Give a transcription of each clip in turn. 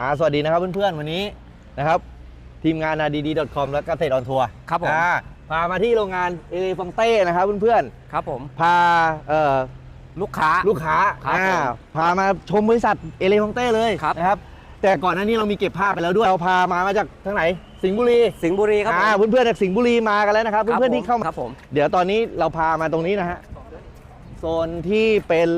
อ่าสวัสดีนะครับเพื่อนๆ วันนี้นะครับทีมงาน r d d c o m และเกษตรออนทัวร์ครับผมอ่าพามาที่โรงงานเอเลฟองเต้นะครับเพื่อนครับผมๆพาเอ่อลูกค้า ลูกค้าครับอ่าผมพามาชมบริษัทเอเลฟองเต้เลยครับ นะครับแต่ก่อนหน้านี้เรามีเก็บภาพไปแล้วด้วยเราพามามาจากทางไหน สิงห์บุรีสิงห์บุรีครับผมอ่าเพื่อนๆจากสิงห์บุรีมากันแล้วนะครับ ครับเพื่อนๆที่เข้าผมมา ครับผม เดี๋ยวตอนนี้เราพามาตรงนี้นะฮะ โซนที่เป็น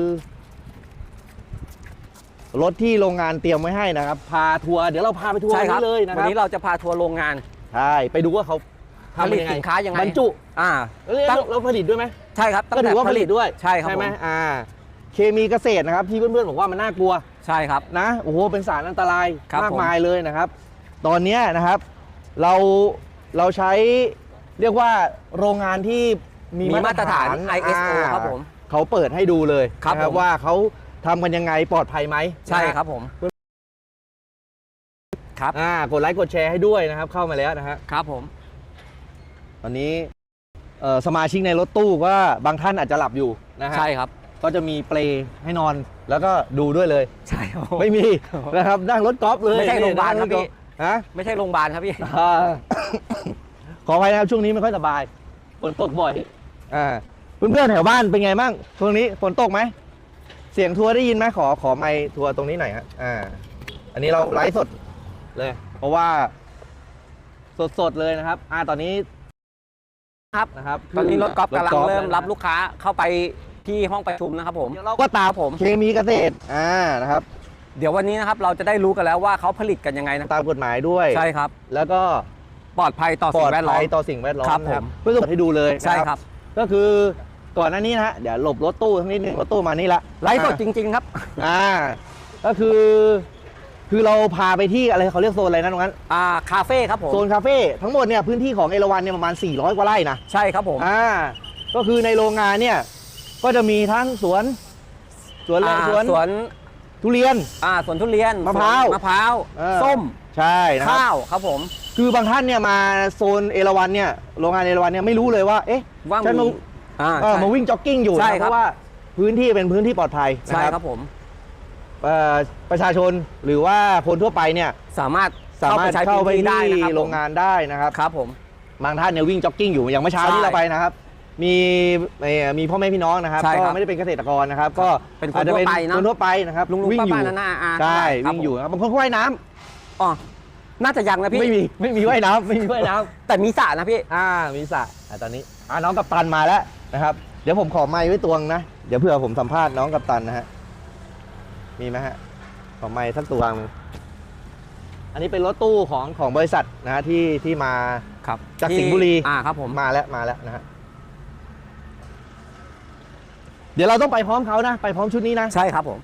รถที่โรงงานเตรียมไว้ให้นะครับ พาทัวร์เดี๋ยวเราพาไปทัวร์ใช่ครับนี้เลยนะควันรับนี้เราจะพาทัวร์โรงงาน ใช่ไปดูว่าเขาผทำลิยัตงไงสินค้ายังไง บรรจุอ่า เอ้ยตั้ง เราผลิตด้วยไหมใช่ครับตั้งก็แต่ถือว่าผลิตด้วยใช่ครับใช่ไหมผมอ่า เคมีเกษตรนะครับที่เพื่อนๆบอกว่ามันน่ากลัว ใช่ครับ นะโอ้โหเป็นสารอันตรายครับมากผม มายเลยนะครับ ตอนเนี้ยนะครับเราเราใช้เรียกว่าโรงงานที่มีมีมาตรฐาน ISO อ่าครับผม เขาเปิดให้ดูเลยครับนะผม ว่าเขา ทำกันยังไงปลอดภัยไหมใช่นะฮะครับผม ครับ อ่ากดไลค์กดแชร์ให้ด้วยนะครับ เข้ามาแล้วนะฮะครับผม ตอนนี้เอ่อสมาชิกในรถตู้ก็บางท่านอาจจะหลับอยู่นะฮะใช่ครับ ก็จะมีเปลให้นอนแล้วก็ดูด้วยเลย ใช่ครับไม่มีนะครับนั่งรถกอล์ฟเลยไม่ใช่โรงพยาบาลครับนั่ถกอล์ฟพี่ ฮะ ไม่ใช่โรงพยาบาลครับพี่ อ่า ขออภัยนะครับช่วงนี้ไม่ค่อยสบายฝนตกบ่อยอ่าเพื่อนๆแถวบ้านเป็นไงบ้างช่วงนี้ฝนตกไหม เสียงทัวร์ได้ยินไหมขอขอไมค์ทัวร์ตรงนี้หน่อยฮะอ่า อันนี้เราไลฟ์สดเลย เพราะว่า สดๆเลยนะครับ อ่าตอนนี้ครับ นะครับตอนนี้รถกอล์ฟกำลังถอล์ฟเริ่มนะรับลูกค้าเข้าไปที่ห้องประชุมนะครับผมเดี๋ยวเราก็ตามครับผม เคมีเกษตรอ่านะครับ เดี๋ยววันนี้นะครับเราจะได้รู้กันแล้วว่าเขาผลิตกันยังไงนะตามกฎหมายด้วยใช่ครับ แล้วก็ปลอดภัยต่อปลสิ่องดแวดล้อภัมยต่อสิ่งแวดล้อมครับนะครับผมเพื่อส่งให้ดูเลยนะใช่ครับ ก็คือ ก่อนหน้านี้นะฮะเดี๋ยวหลบรถตู้ทั้งนิดนึงรถตู้มานี่ละไลฟ์สดจริง ๆ ครับ อ่า ก็คือ คือเราพาไปที่อะไรเขาเรียกโซนอะไรนะตรงนั้นอ่าคาเฟ่ครับผมโซนคาเฟ่ทั้งหมดเนี่ยพื้นที่ของเอราวันเนี่ยประมาณ 400 กว่าไร่นะใช่ครับผมอ่าก็คือในโรงงานเนี่ยก็จะมีทั้งสวนสวนอะไรอ่าสวนสวนทุเรียน อ่าสวนทุเรียนมะพร้าวสนมะพร้าวเออ ส้มใช่นะครับ ข้าวครับผม คือบางท่านเนี่ยมาโซนเอราวันเนี่ยโรงงานเอราวันเนี่ยไม่รู้เลยว่าเอ๊ะว่าฉันมีมา อ่าเออใช่มาวิ่งจ็อกกิ้งอยู่ใช่นะคเพรับราะว่าพื้นที่เป็นพื้นที่ปลอดภัยนะใช่ครับครับผม เอ่อประชาชนหรือว่าคนทั่วไปเนี่ยสามารถสามารถใช้เข้าไปพื้นที่ได้ที่นะครับผมโรงงานได้นะครับครับผม บางท่านเนี่ยวิ่งจ็อกกิ้งอยู่อย่างเมื่อเช้าใช่ที่เราไปนะครับมีเอ่อมีพ่อแม่พี่น้องนะครับใช่คก็รับไม่ได้เป็นเกษตรกรนะครับ ก็เป็นคนอาจจะทั่วไปเนอะ คนทั่วไปนะครับลุงๆวิ่งอยู่ป้าๆน้าๆอาใช่ครับวิ่งอยู่ผมนะครับบางคนก็ว่ายน้ำอ๋อน่าจะยังนะพี่ไม่มีไม่มีว่ายน้ำไม่มีว่ายน้แต่มีสระนะพี่ำอ่ามีสระอะตอนนี้อ่าน้องกัปตันมาแล้ว นะครับ เดี๋ยวผมขอไม้ไว้ตวงนะ เดี๋ยวเผื่อผมสัมภาษณ์น้องกัปตันนะฮะ มีไหมฮะ ขอไม้สักตัวหนึงอันนี้เป็นรถตู้ของของบริษัทนะฮะที่ที่มาครับจากสิงห์บุรีอ่าครับผมมาแล้วมาแล้วนะฮะเดี๋ยวเราต้องไปพร้อมเขานะ ไปพร้อมชุดนี้นะ ใช่ครับผม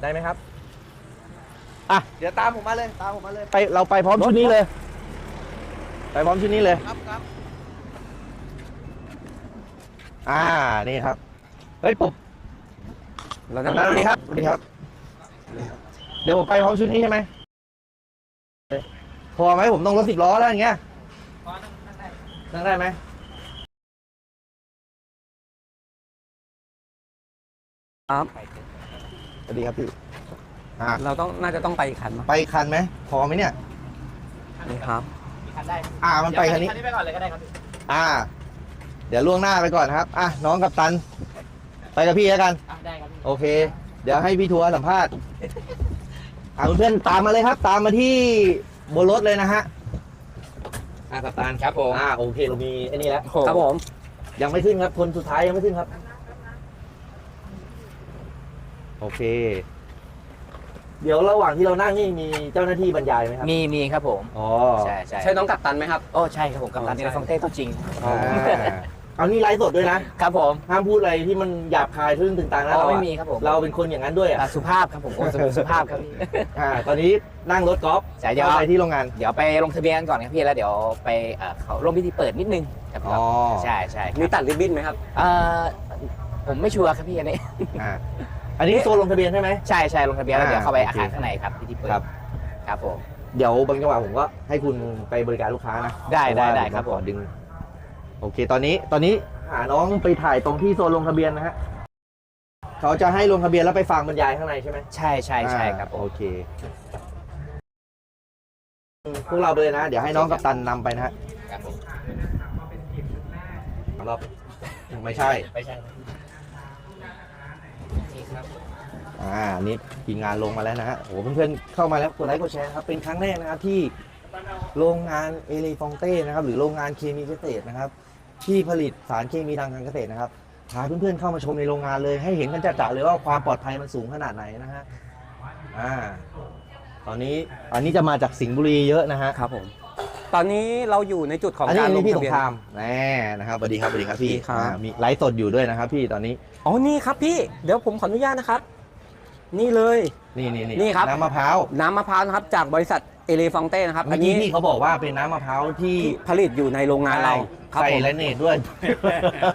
ได้ไหมครับ อะ เดี๋ยวตามผมมาเลย ตามผมมาเลย ไป เราไปพร้อมชุดนี้เลย ไปพร้อมชุดนี้เลย ครับครับอ่า นี่ครับ เฮ้ยผมเราสจะวัสดีครับสวัสดีครับ เดี๋ยวผมไปพร้อมชุดนี้ใช่ไหม พอไหมผมต้องรถสิบล้อแล้วอย่างเงี้ยนั่งได้ไหมครับสวัสดีครับพี่อ่าเราต้องน่าจะต้องไปอีกคันมั้งไปคันไหม พอไหมเนี่ย นี่ครับ อ่ามันไปคันนี้ คันนี้ไปก่อนเลยก็ได้ครับพี่อ่า เดี๋ยวล่วงหน้าไปก่อนครับ อะน้องกับตัน ไปกับพี่แล้วกัน อะได้ครับพี่โอเค เดี๋ยวให้พี่ทัวร์สัมภาษณ์ อ่าเพื่อนๆตามมาเลยครับ ตามมาที่บนรถเลยนะฮะ อ่ากับตันครับผมอ่าโอเคเรามีไอ้นี่แล้วครับผมยังไม่ขึ้นครับ คนสุดท้ายยังไม่ขึ้นครับ โอเค เดี๋ยวระหว่างที่เรานั่งนี่มีเจ้าหน้าที่บรรยายไหมครับมีมีครับผม อ๋อใช่ใช่ใช่น้องกัปตันไหมครับ โอ้ใช่ครับผมกำลังอ๋อในใช่ฟองเต้ตัวจริง อ่าเอานี่ไลฟ์สดด้วยนะครับผมห้ามพูดอะไรที่มันหยาบคายทึ่งตึงตังนะอ๋อเราอะไม่มีครับผมเราเป็นคนอย่างนั้นด้วยอะอะสุภาพครับผมโอ้สุสุภาพครับพี่ อ่าตอนนี้นั่งรถกอล์ฟใช่เดี๋ยว เข้าไปที่โรงงานเดี๋ยวไปลงทะเบียนก่อนครับพี่แล้วเดี๋ยวไปเอ่อเขาร่วมพิธีเปิดนิดนึงครับอ๋อใช่ใช่ครับมีตัดริบบิ้นไหมครับ เอ่อผมไม่ชัวร์ครับพี่อันนี้ อ่า อันนี้โซนลงทะเบียนใช่ไหม ใช่ใช่ลงทะเบียนแล้วเดี๋ยวเข้าไปอ่าอาคารโอเคข้างในครับพิธีเปิดครับ ครับผม เดี๋ยวบางจังหวะผมก็ให้คุณไปบริการลูกค้านะได้ได้เพาะว่าได้ผมครับขอผม ดึง โอเค ตอนนี้ตอนนี้หาน้องไปถ่ายตรงที่โซนลงทะเบียนนะฮะคเขาจะให้ลงทะเบียนแล้วไปฟังบรรยายข้างในใช่ไหมใช่ใช่ใช่ครับอ่าโอเค พวกเราไปเลยนะ เดี๋ยวให้น้องกัปตันนำไปนะฮะครับผมรอบไม่ใช่ ไม่ใช่ครับ อ่าอันนี่ทีมงานลงมาแล้วนะฮะโอ้โหเพื่อนๆเข้ามาแล้วกดไลค์กดแชร์ครับเป็นครั้งแรกนะครับที่โรงงานเอเลฟองเต้นะครับ หรือโรงงานเคมีเกษตรนะครับ ที่ผลิตสารเคมีทางการเกษตรนะครับพาเพื่อนๆเข้ามาชมในโรงงานเลยให้เห็นกันจัดๆเลยว่าความปลอดภัยมันสูงขนาดไหนนะฮะอ่าตอนนี้อันนี้จะมาจากสิงห์บุรีเยอะนะฮะครับผม ตอนนี้เราอยู่ในจุดของอันนี้การอันลนี้งพี่สทะงเบียนครามแน่นะครับสวัสดีครับสวัสดีครับพี่สวัสดีครับ อ่ามีไลฟ์สดอยู่ด้วยนะครับพี่ตอนนี้อ๋อนี่ครับพี่เดี๋ยวผมขออนุญาตนะครับ นี่เลย นี่นี่นี่ครับ น้ำมะพร้าวน้ำมะพร้าวนะครับจากบริษัทเอเลฟองเต้นะครับเมื่อัอนกี้นี้พี่เขาบอกว่าเป็นน้ำมะพร้าวที่ที่ผลิตอยู่ในโรงงานเราครับใส่ผม แลเนตด้วย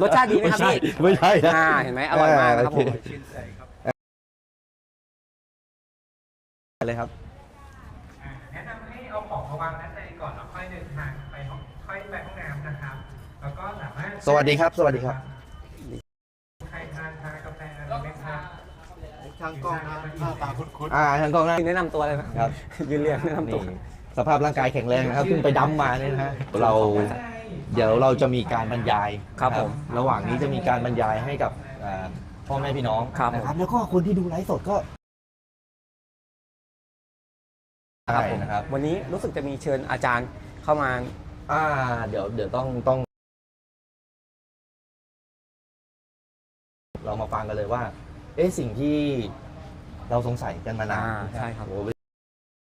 รสชาติดีไหมครับพี่ ไม่ใช่นะ อ่าเห็นไหมอร่อยมากนะครับผมโอเเลยครับ สามารถสวัสดีครับ สวัสดีครับใครทานชากาแฟอะไรไหมครับช่างกล้องนะหน้าตาคุ้นอ่าทางกล้องหน้าแนะนำตัวเลยไหมครับ ยืนเรียงแนะนำตันี่วสภาพร่างกายแข็งแรงนะครับเพิ่งไปดำมาเนี่ยนะฮะเราเดี๋ยวเราจะมีการบรรยายครับนะผม ระหว่างนี้จะมีการบรรยายให้กับอ่าพ่อแม่พี่น้องครับนะครับแล้วก็คนที่ดูไลฟ์สดก็ครับใช่ผมนะครับวันนี้รู้สึกจะมีเชิญอาจารย์เข้ามา อ่าเดี๋ยวเดี๋ยวต้องต้อง ฟังกันเลยว่า เอ๊ะสิ่งที่เราสงสัยกันมานานอ่าใช่ครับ โอ้โห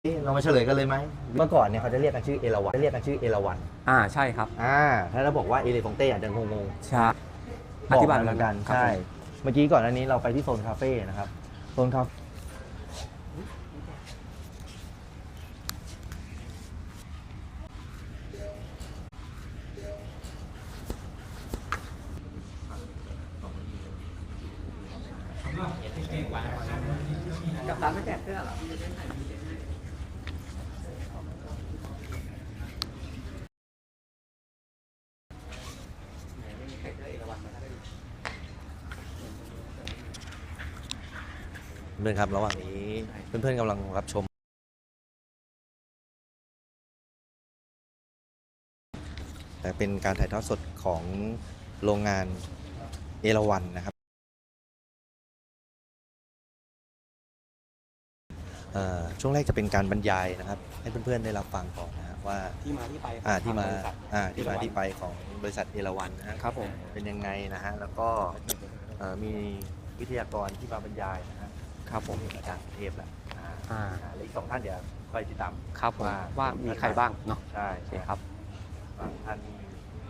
เอ๊ะเรามาเฉลยกันเลยไหมเมื่อก่อนเนี่ยเขาจะเรียกกันชื่อเอราวันเรียกกันชื่อเอราวันอ่าใช่ครับอ่าถ้าเราบอกว่าเอเลฟองเต้อาจจะงงงใช่ๆอธิบายเหมือนกันครับใช่ผมเมื่อกี้ก่อนอันนี้เราไปที่โซนคาเฟ่นะครับโซนคาเพื่ อนครับ ระหว่างนี้เพื่อนๆกำลังรับชม แต่เป็นการถ่ายทอดสดของโรงงานเอราวันนะครับเอ่อช่วงแรกจะเป็นการบรรยายนะครับ ให้เพื่อนๆได้รับฟังก่อนนะครับว่าที่มาที่ไปอ่าที่มาบริษัทอ่าที่มาที่ไปของบริษัทเอราวันนะฮะครับผมเป็นยังไงนะฮะแล้วก็เอ่อมีวิทยากรที่มาบรรยายนะฮะ ครับผมอาจารย์สุเทพแหละอ่าอ่าอ่าแล้วอีกสองท่านเดี๋ยวคอยติดตาม ครับผมว่า ว่ามีใครบ้างเนาะใช่โอเคครับ บางท่าน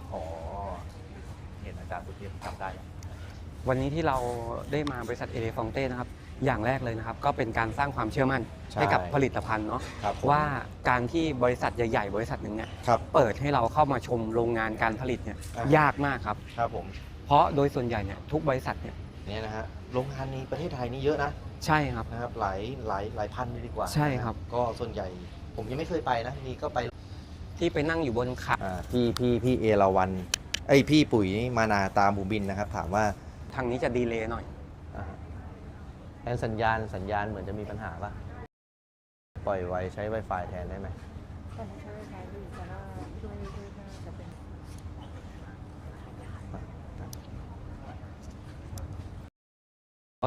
ขอเห็นอาจารย์สุเทพทำได้วันนี้ที่เราได้มาบริษัทเอเลฟองเต้นะครับ อย่างแรกเลยนะครับ ก็เป็นการสร้างความเชื่อมั่นใช่ให้กับผลิตภัณฑ์เนาะครับผมว่าการที่บริษัทใหญ่ ๆ บริษัทหนึ่งเนี่ยครับ เปิดให้เราเข้ามาชมโรงงานการผลิตเนี่ยอ่ายากมากครับ ครับผมเพราะโดยส่วนใหญ่เนี่ยทุกบริษัทเนี่ยเนี่ยนะฮะโรงงานในประเทศไทยนี่เยอะนะ ใช่ครับ นะครับหลายหลายหลายพันเลยดีกว่าใช่ครับ นะก็ส่วนใหญ่ ผมยังไม่เคยไปนะนี่ก็ไปที่ไปนั่งอยู่บนขาอ่าพี่พี่พี่เอราวันไอยพี่ปุ๋ยมานาตามบูบินนะครับ ถามว่าทางนี้จะดีเลย์หน่อย อ่าแทนสัญญาณสัญญาณเหมือนจะมีปัญหาป่ะปล่อยไว้ใช้ Wi-Fi แทนได้ไหม ตอนนี้ใช้ไฟฟ้าอยู่แต่ว่าช่วยด้วยน่าจะเป็น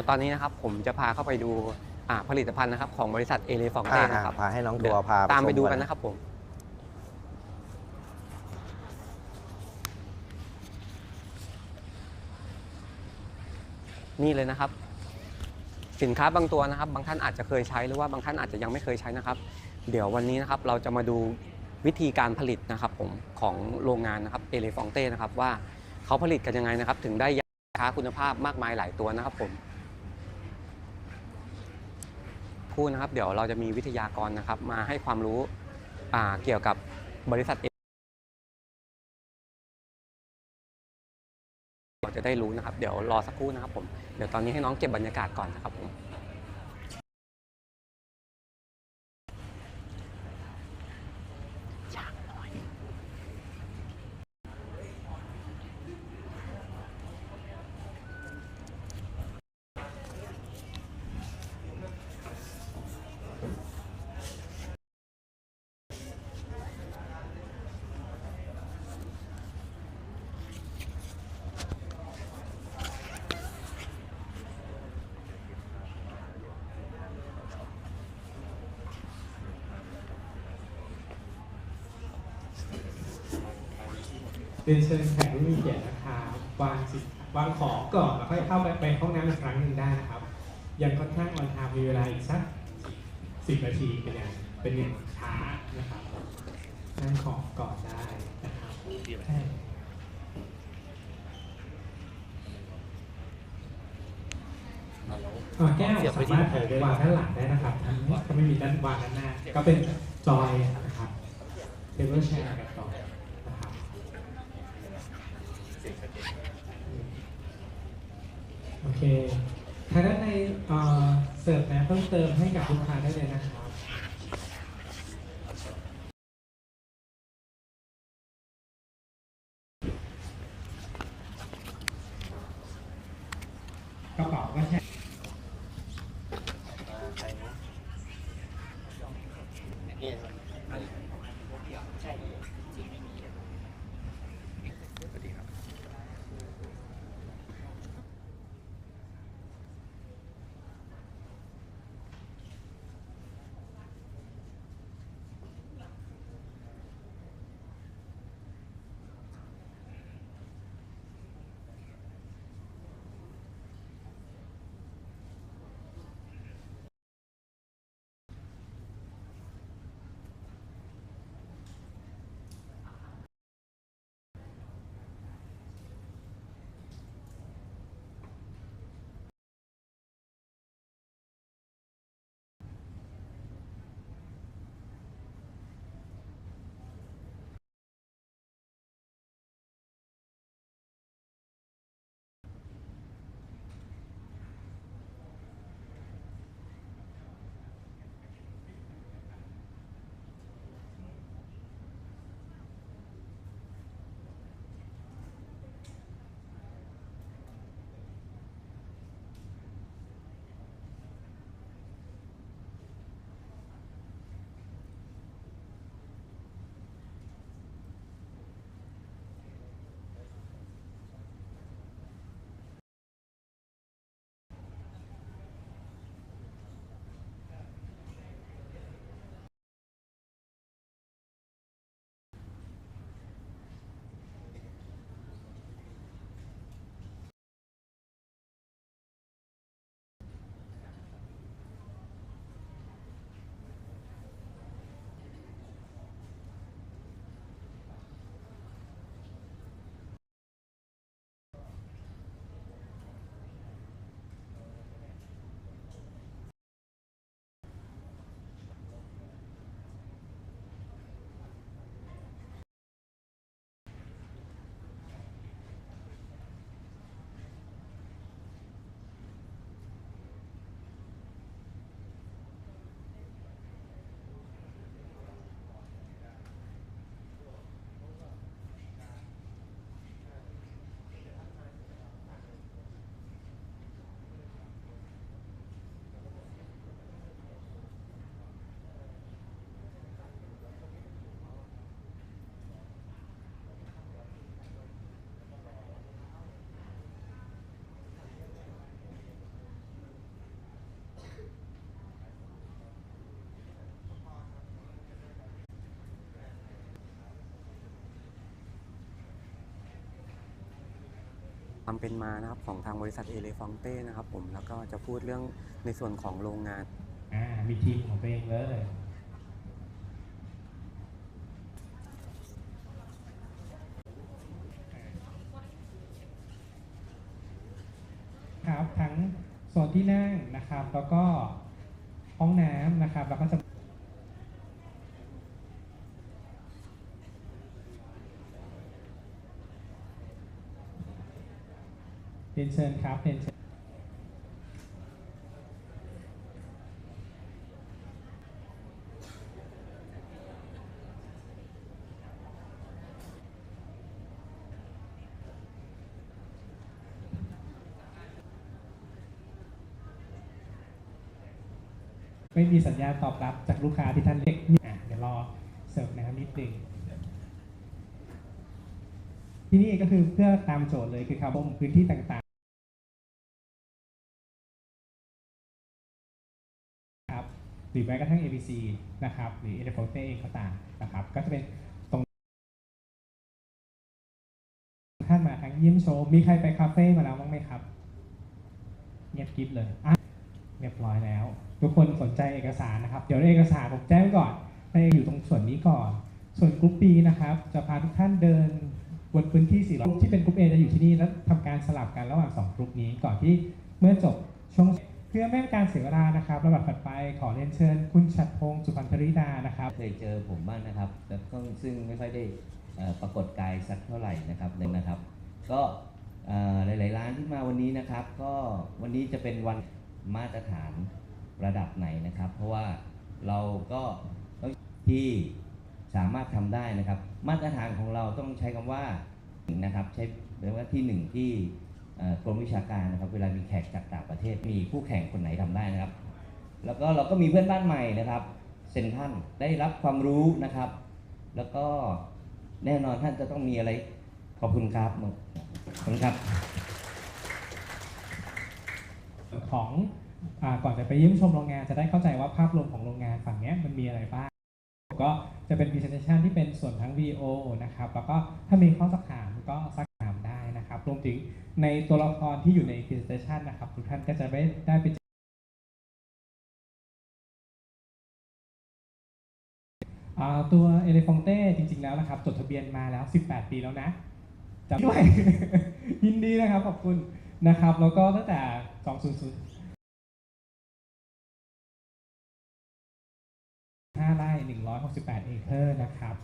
ตอนนี้นะครับผมจะพาเข้าไปดูอ่าผลิตภัณฑ์นะครับของบริษัทเอเลฟองเต้อ่านะครับพาให้น้องเดี๋ตัยวพาตามไปชดูกันนะครับผมนี่เลยนะครับ สินค้าบางตัวนะครับ บางท่านอาจจะเคยใช้หรือว่าบางท่านอาจจะยังไม่เคยใช้นะครับ เดี๋ยววันนี้นะครับเราจะมาดูวิธีการผลิตนะครับผมของโรงงานนะครับเอเลฟองเต้นะครับว่าเขาผลิตกันยังไงนะครับ ถึงได้ยาค้าคุณภาพมากมายหลายตัวนะครับผมู่นะครับ เดี๋ยวเราจะมีวิทยากรนะครับ มาให้ความรู้เกี่ยวกับบริษัทเราจะได้รู้นะครับ เดี๋ยวรอสักครู่นะครับผม เดี๋ยวตอนนี้ให้น้องเก็บบรรยากาศก่อนนะครับผม รียนเชิญแขกผู้มีเกียรตินะครับวางสิวางของก่อนแล้วค่อยเข้าไปไปห้องน้ำอีกครั้งหนึ่งได้นะครับ ยังค่อนข้างออนไทม์มีเวลาอีกสักสิบนาทีเป็นอย่างเป็นอย่างช้านะครับนั่งของก่อนได้นะครับใช่อ่าแก้วสามารถวางด้านหลังได้นะครับทั้งก็ไม่มีด้านวางด้านหน้า ก็เป็นจอยนะครับเทเบิลแชร์กันต่อนะครับ โอ เคทางด้านในเสิร์ฟนะเพิ่มเติมให้กับลูกค้าได้เลยนะครับ ความเป็นมานะครับของทางบริษัทเอเลฟองเต้นะครับผมแล้วก็จะพูดเรื่องในส่วนของโรงงาน อ่า มีทีมของตัวเองเลย ครับ ทั้งโซนที่นั่งนะครับ แล้วก็ห้องน้ำนะครับ แล้วก็จะ รียนเชิญครับเรียนเชิญไม่มีสัญญาณตอบรับจากลูกค้าที่ท่านเรียกอะเดี๋ยวรอเสิร์ฟน้ำนิดนึงที่นี่ก็คือเพื่อตามโจทย์เลยคือคาร์บอนพื้นที่ต่างๆ หรือแม้กระทั่ง ABC นะครับหรือ e l e f o n t e เองก็ตามนะครับก็จะเป็นเยี่ยมชม มีใครไปคาเฟ่มาแล้วบ้างไหมครับเงียบกริบเลยอะเรียบร้อยแล้ว ทุกคนสนใจเอกสารนะครับ เดี๋ยวเอกสารผมแจ้งก่อนให้อยู่ตรงส่วนนี้ก่อน ส่วนกรุ๊ป B นะครับ จะพาทุกท่านเดินบนพื้นที่สี่กรุ๊ปที่เป็นกรุ๊ป A จะอยู่ที่นี่แล้วทำการสลับกันระหว่างสองกรุ๊ปนี้ก่อนที่เมื่อจบช่วง เพื่อไม่ให้การเสียเวลานะครับระดับถัดไปขอเรียนเชิญ คุณชัดพงศ์สุพรรณธริดานะครับ เคยเจอผมบ้างนะครับแต่ก็ซึ่งไม่ค่อยได้เอ่อปรากฏกายสักเท่าไหร่นะครับเลยนะครับ ก็เอ่อหลาย ๆ ร้านที่มาวันนี้นะครับ ก็วันนี้จะเป็นวันมาตรฐานระดับไหนนะครับ เพราะว่าเราก็ต้องที่สามารถทำได้นะครับ มาตรฐานของเราต้องใช้คำว่า นะครับใช้แปลว่าที่หนึ่งที่ กรมวิชาการนะครับเวลามีแขกจากต่างประเทศมีคู่แข่งคนไหนทำได้นะครับ แล้วก็เราก็มีเพื่อนบ้านใหม่นะครับเซนทรันได้รับความรู้นะครับ แล้วก็แน่นอนท่านจะต้องมีอะไรขอบคุณครับขอบคุณครับ ของอก่อนจะไปเยี่ยมชมโรงงานจะได้เข้าใจว่าภาพรวมของโรงงานฝั่งนี้มันมีอะไรบ้างก็จะเป็น presentation ที่เป็นส่วนทั้ง VO นะครับ แล้วก็ถ้ามีข้อสักถามก็สัก รวมถึงในตัวละครที่อยู่ใน presentation นะครับ ทุกท่านก็จะได้ได้ไปตัว e l e f a n t e จริง ๆ แล้วนะครับ จดทะเบียนมาแล้ว 18 ปีแล้วนะจำด้วย ยินดีนะครับ ขอบคุณนะครับ แล้วก็ตั้งแต่ 200 5ไร่168 เอเคอร์นะครับ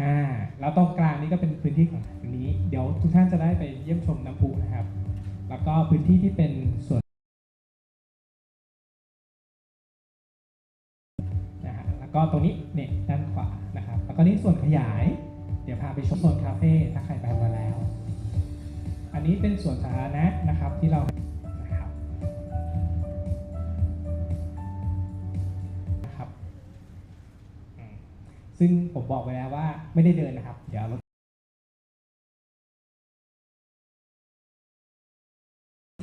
อ่าแล้วตรงกลางนี้ก็เป็นพื้นที่ของอันนี้ เดี๋ยวทุกท่านจะได้ไปเยี่ยมชมน้ำพุนะครับ แล้วก็พื้นที่ที่เป็นส่วนนะฮะแล้วก็ตรงนี้เนี่ยด้านขวานะครับ แล้วก็นี่ส่วนขยาย เดี๋ยวพาไปชมโซนคาเฟ่ถ้าใครไปมาแล้ว อันนี้เป็นส่วนสาธารณะนะครับที่เรา ซึ่งผมบอกไว้แล้วว่าไม่ได้เดินนะครับ เดี๋ยวรถ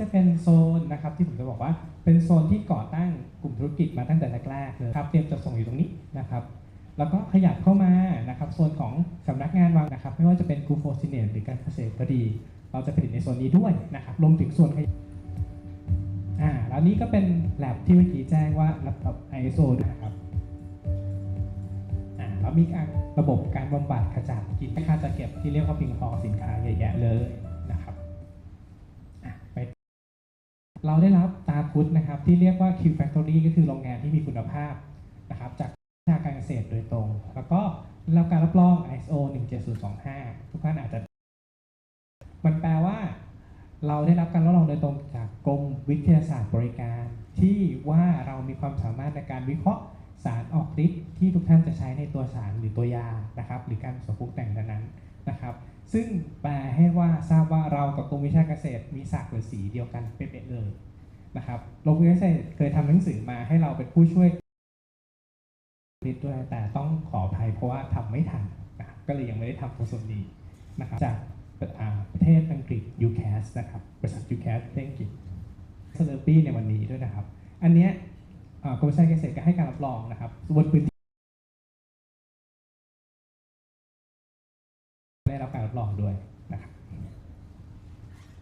จะเป็นโซนนะครับที่ผมจะบอกว่าเป็นโซนที่ก่อตั้งกลุ่มธุรกิจมาตั้งแต่แรกๆเลยครับเตรียมจะส่งอยู่ตรงนี้นะครับแล้วก็ขยับเข้ามานะครับโซนของสำนักงานวางนะครับ ไม่ว่าจะเป็นกูโฟซิเนตหรือการเกษตรก็ดี เราจะผลิตในโซนนี้ด้วยนะครับรวมถึงส่วนขยายอ่าแล้วนี้ก็เป็นแลบที่เมื่อกี้แจ้งว่าระดับ ISO ด้วยามีการระบบการบำบัดขจัดกินค่าจะเก็บที่เรียกว่าพิงพอสินค้าเยอะแยะเลยนะครับไปเราได้รับตาพุทธนะครับ ที่เรียกว่า Q Factory ก็คือโรงงานที่มีคุณภาพนะครับจากวิชาการเกษตรโดยตรง แล้วก็รับการรับรอง ISO 17025 ทุกท่านอาจจะ มันแปลว่า เราได้รับการรับรองโดยตรงจากกรมวิทยาศาสตร์บริการ ที่ว่าเรามีความสามารถในการวิเคราะห์ สารออกฤทธิ์ที่ทุกท่านจะใช้ในตัวสารหรือตัวยานะครับ หรือการผสมปรุงแต่งนั้นนะครับ ซึ่งแปลให้ว่าทราบว่าเรากับกรมวิชาเกษตรมีศักดิ์หรือสีเดียวกันเป๊ะๆเลยนะครับโรงเรียนเกษตรเคยทำหนังสือมาให้เราเป็นผู้ช่วยฤทธิ์ด้วยแต่ต้องขออภัยเพราะว่าทำไม่ทันนะครับก็เลยยังไม่ได้ทำโปรโซนนี้นะครับจากประเทศอังกฤษ UCAS นะครับบริษัท UCAS ประเทศอังกฤษเซเลปี้ในวันนี้ด้วยนะครับ อันเนี้ย กรมวิชาเกษตรก็ให้การรับรองนะครับบนพื้นที่ได้รับการรับรองด้วยนะครับ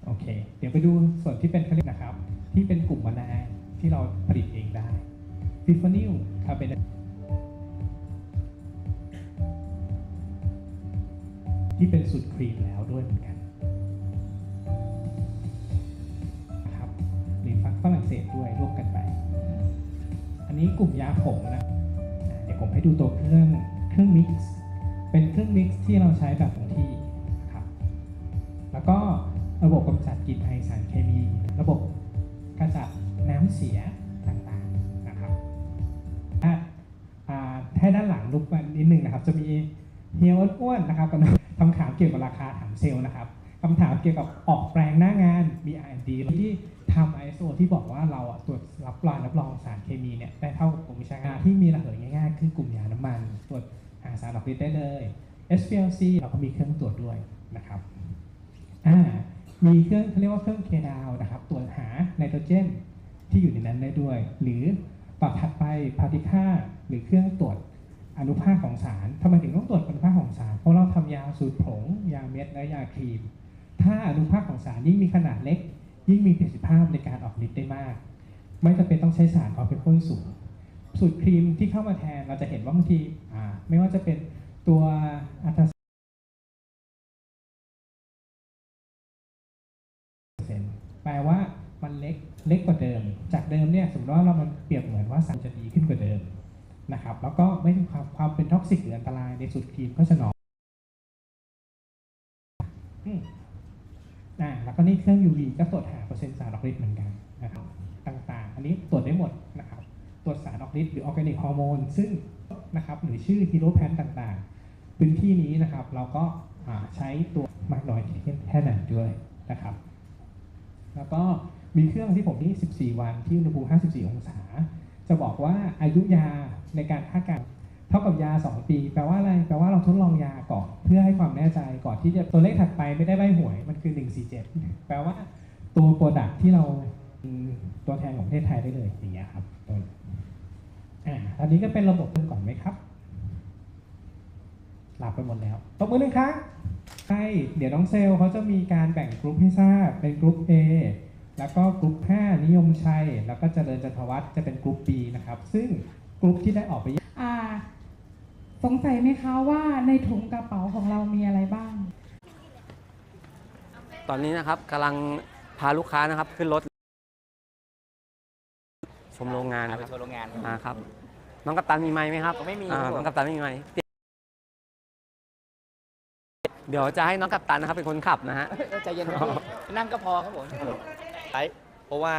โอเค เดี๋ยวไปดูส่วนที่เป็นเขาเรียกนะครับ ที่เป็นกลุ่มมะนาวที่เราผลิตเองได้ฟิฟนิลคาร์เบนที่เป็นสูตรครีมแล้วด้วยเหมือนกันนะครับหรือฟักฝรั่งเศสด้วยร่วมกันไป นี้กลุ่มยาผงนะเดี๋ยวผมให้ดูตัวเครื่องเครื่องมิกซ์เป็นเครื่องมิกซ์ที่เราใช้แบบคงที่นะครับแล้วก็ระบบกำจัดกลิ่นไอสารเคมี ระบบกำจัดน้ำเสียต่างๆนะครับอะอ่าให้ด้านหลังรูปมันนิดนึงนะครับ จะมีเฮียอ้วนๆนะครับกับคำถามเกี่ยวกับราคาถามเซลล์นะครับคำถามเกี่ยวกับ ออกฤทธิ์ได้เลย SPLC เราก็มีเครื่องตรวจด้วยนะครับอ่ามีเครื่องเขาเรียกว่าเครื่องเคดาวนะครับตรวจหาไนโตรเจนที่อยู่ในนั้นได้ด้วย หรือต่อถัดไปพาร์ติค่าหรือเครื่องตรวจอนุภาคของสารทำไมถึงต้องตรวจอนุภาคของสารเพราะเราทำยาสูตรผง ยาเม็ดและยาครีม ถ้าอนุภาคของสารยิ่งมีขนาดเล็ก ยิ่งมีประสิทธิภาพในการออกฤทธิ์ได้มาก ไม่จำเป็นต้องใช้สารออกเป็นพ่นสูง สูตรครีมที่เข้ามาแทนเราจะเห็นว่าบางทีไม่ว่าจะเป็นตัวอัตราแปลว่ามันเล็กเล็กกว่าเดิม จากเดิมเนี่ยสมมติว่าเรามันเปรียบเหมือนว่าสารจะดีขึ้นกว่าเดิมนะครับ แล้วก็ไม่มีความความเป็นท็อกซิกหรืออันตรายในสูตรครีมก็จะน้อยอ่าแล้วก็นี่เครื่อง UV ก็ตรวจหาเปอร์เซ็นต์สารออกฤทธิ์เหมือนกันนะครับต่างๆ อันนี้ตรวจได้หมดนะครับ วจสารออกฤทธิ์หรือออร์แกนิกฮอร์โมนซึ่งนะครับหรือชื่อฮีโรแพนต่างๆ พื้นที่นี้นะครับเราก็าใช้ตัวมากน้อยแค่ไหนด้วยนะครับ แล้วก็มีเครื่องที่ผมที่ 14 วันที่อุณหภูมิ 54 องศา จะบอกว่าอายุยาในการคาดการเท่ากับยา 2 ปี แปลว่าอะไร แปลว่าเราทดลองยาก่อน เพื่อให้ความแน่ใจก่อนที่จะตัวเลขถัดไปไม่ได้ใบหวย มันคือ 147 แปลว่าตัวโปรดักที่เรา ตัวแทนของประเทศไทยได้เลยอย่างเงี้ยครับตัวนี้อ่าอันนี้ก็เป็นระบบเริ่มก่อนไหมครับ หลับไปหมดแล้วตบมือหนึ่งครั้งใช่เดี๋ยวน้องเซลล์เขาจะมีการแบ่งกลุ่มให้ทราบเป็นกลุ่ม A แล้วก็กลุ่ม5นิยมชัย แล้วก็เจริญจันทวัฒน์จะเป็นกลุ่ม B นะครับ ซึ่งกลุ่มที่ได้ออกไปอ่าสงสัยไหมคะว่าในถุงกระเป๋าของเรามีอะไรบ้าง ตอนนี้นะครับกำลังพาลูกค้านะครับขึ้นรถ ชมโรงงานเอานะไปครับโชว์โรงงานอ่าครับน้องกัปตันมีไม้ไหมครับผมไม่มีอ่าครับผม น้องกัปตันไม่มีไม้เดี๋ยวจะให้น้องกัปตันนะครับเป็นคนขับนะฮะ ใจเย็นครับพี่นั่งก็พอครับผม เพราะว่า